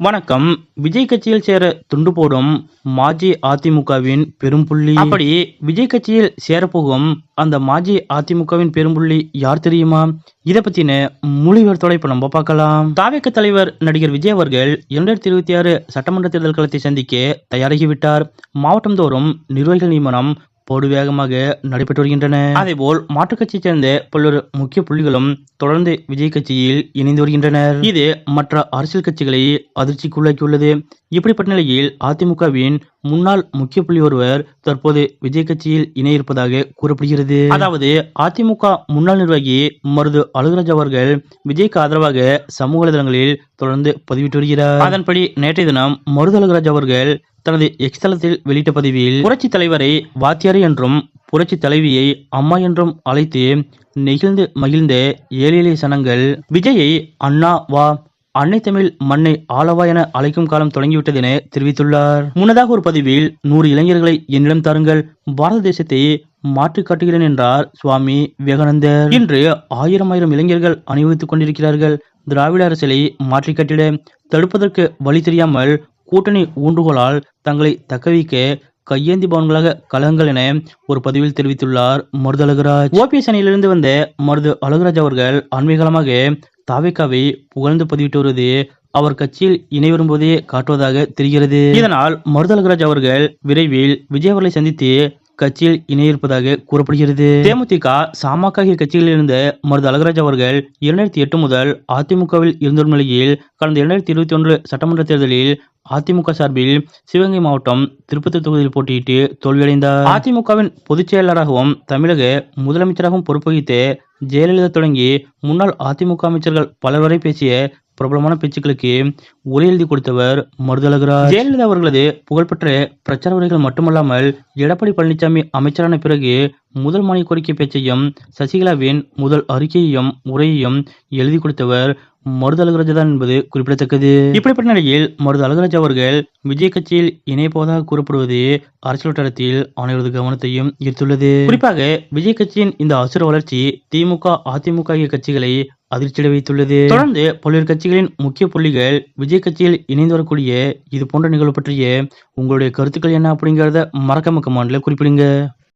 வணக்கம். விஜய் கட்சியில் சேர துண்டு போடும் மாஜி அதிமுகவின் பெரும்புள்ளி. அப்படி விஜய் கட்சியில் சேரப்போகும் அந்த மாஜி அதிமுகவின் பெரும்புள்ளி யார் தெரியுமா? இதை பத்தின மொழிவர்த்தோட இப்ப நம்ம பார்க்கலாம். தாவேக்க தலைவர் நடிகர் விஜய் அவர்கள் இரண்டாயிரத்தி இருபத்தி ஆறு சட்டமன்ற தேர்தல் களத்தை சந்திக்க தயாராகிவிட்டார் மாவட்டம் தோறும் நிர்வாகிகள் நியமனம் போடு வேகமாக நடைபெற்று வருகின்றன. அதேபோல் மாற்றுக் கட்சியைச் சேர்ந்த பல்வேறு முக்கிய புள்ளிகளும் தொடர்ந்து விஜய் கட்சியில் இணைந்து வருகின்றனர். இது மற்ற அரசியல் கட்சிகளை அதிர்ச்சிக்குள்ளாக்கியுள்ளது. இப்படிப்பட்ட நிலையில் அதிமுகவின் முன்னாள் முக்கிய புள்ளி ஒருவர் தற்போது விஜய் கட்சியில் இணைய இருப்பதாக கூறப்படுகிறது. அதாவது அதிமுக முன்னாள் நிர்வாகி மருது அழகுராஜ் அவர்கள் விஜய்க்கு ஆதரவாக சமூக வலைதளங்களில் தொடர்ந்து பதிவிட்டு வருகிறார். அதன்படி நேற்றைய தினம் மருது அழகுராஜ் அவர்கள் தனது எக்ஸ்தலத்தில் வெளியிட்ட பதிவில் புரட்சி தலைவரை வாத்தியார் என்றும் புரட்சி தலைவியை அம்மா என்றும் அழைத்து நெகிழ்ந்து மகிழ்ந்த ஏழை சனங்கள் விஜயை அண்ணா வா அன்னை தமிழ் மண்ணை ஆளவா என அழைக்கும் காலம் தொடங்கிவிட்டது என தெரிவித்துள்ளார். முன்னதாக ஒரு பதிவில் நூறு இளைஞர்களை என்னிடம் தாருங்கள் பாரத தேசத்தை மாற்றி காட்டுகிறேன் என்றார் சுவாமி விவேகானந்தர். இன்று ஆயிரம் ஆயிரம் இளைஞர்கள் அணிவகுத்துக் கொண்டிருக்கிறார்கள். திராவிட அரசியலை மாற்றி கட்டிட தடுப்பதற்கு வழி தெரியாமல் கூட்டணி ஊன்றுகோலால் தங்களை தக்கவைக்க கையேந்தி பவன்களாக கலகங்கள் என ஒரு பதிவில் தெரிவித்துள்ளார் மருது அழகுராஜ் ஓபிஎஸ் அணியிலிருந்து வந்த மருது அழகுராஜ் அவர்கள் அண்மைகாலமாக தாவேக்காவை புகழ்ந்து பதிவிட்டு வருவது அவர் கட்சியில் இணை வரும்போதே காட்டுவதாக தெரிகிறது. இதனால் மருது அழகுராஜ் அவர்கள் விரைவில் விஜய் அவர்களை சந்தித்து கட்சியில் இணையிருப்பதாக கூறப்படுகிறது. தேமுதிக சாமக ஆகிய கட்சிகளில் இருந்த மருது அழகராஜ் அவர்கள் இரண்டாயிரத்தி எட்டு முதல் அதிமுகவில் இருந்தும் நிலையில் கடந்த இரண்டாயிரத்தி இருபத்தி ஒன்று சட்டமன்ற தேர்தலில் அதிமுக சார்பில் சிவகங்கை மாவட்டம் திருப்பத்தூர் தொகுதியில் போட்டியிட்டு தோல்வியடைந்தார். அதிமுகவின் பொதுச் செயலாளராகவும் தமிழக முதலமைச்சராகவும் பொறுப்பு வகித்த ஜெயலலிதா தொடங்கி முன்னாள் அதிமுக அமைச்சர்கள் பலர் வரை பேசிய பிரபலமான பேச்சுக்களுக்கு உரை எழுதி கொடுத்தவர் மருதழகராஜ் ஜெயலலிதா அவர்களது புகழ்பெற்ற பிரச்சார உரைகள் மட்டுமல்லாமல் எடப்பாடி பழனிசாமி அமைச்சரான பிறகு முதல் மானிய கோரிக்கை பேச்சையும் சசிகலாவின் முதல் அறிக்கையையும் உரையையும் எழுதி கொடுத்தவர் மருது அழகராஜ் தான் என்பது குறிப்பிடத்தக்கது. இப்படிப்பட்ட நிலையில் மருது அழகராஜ் அவர்கள் விஜய் கட்சியில் இணைபோதாக கூறப்படுவது அரசியல் வட்டாரத்தில் அனைவரது கவனத்தையும் ஈர்த்துள்ளது. குறிப்பாக விஜய் கட்சியின் இந்த அசுர வளர்ச்சி திமுக அதிமுக ஆகிய கட்சிகளை அதிர்ச்சியடை வைத்துள்ளது. தொடர்ந்து பல்வேறு கட்சிகளின் முக்கிய புள்ளிகள் விஜய் கட்சியில் இணைந்து வரக்கூடிய இது போன்ற நிகழ்வு பற்றிய உங்களுடைய கருத்துக்கள் என்ன அப்படிங்கறத மறக்காம கமெண்ட்ல குறிப்பிடுங்க.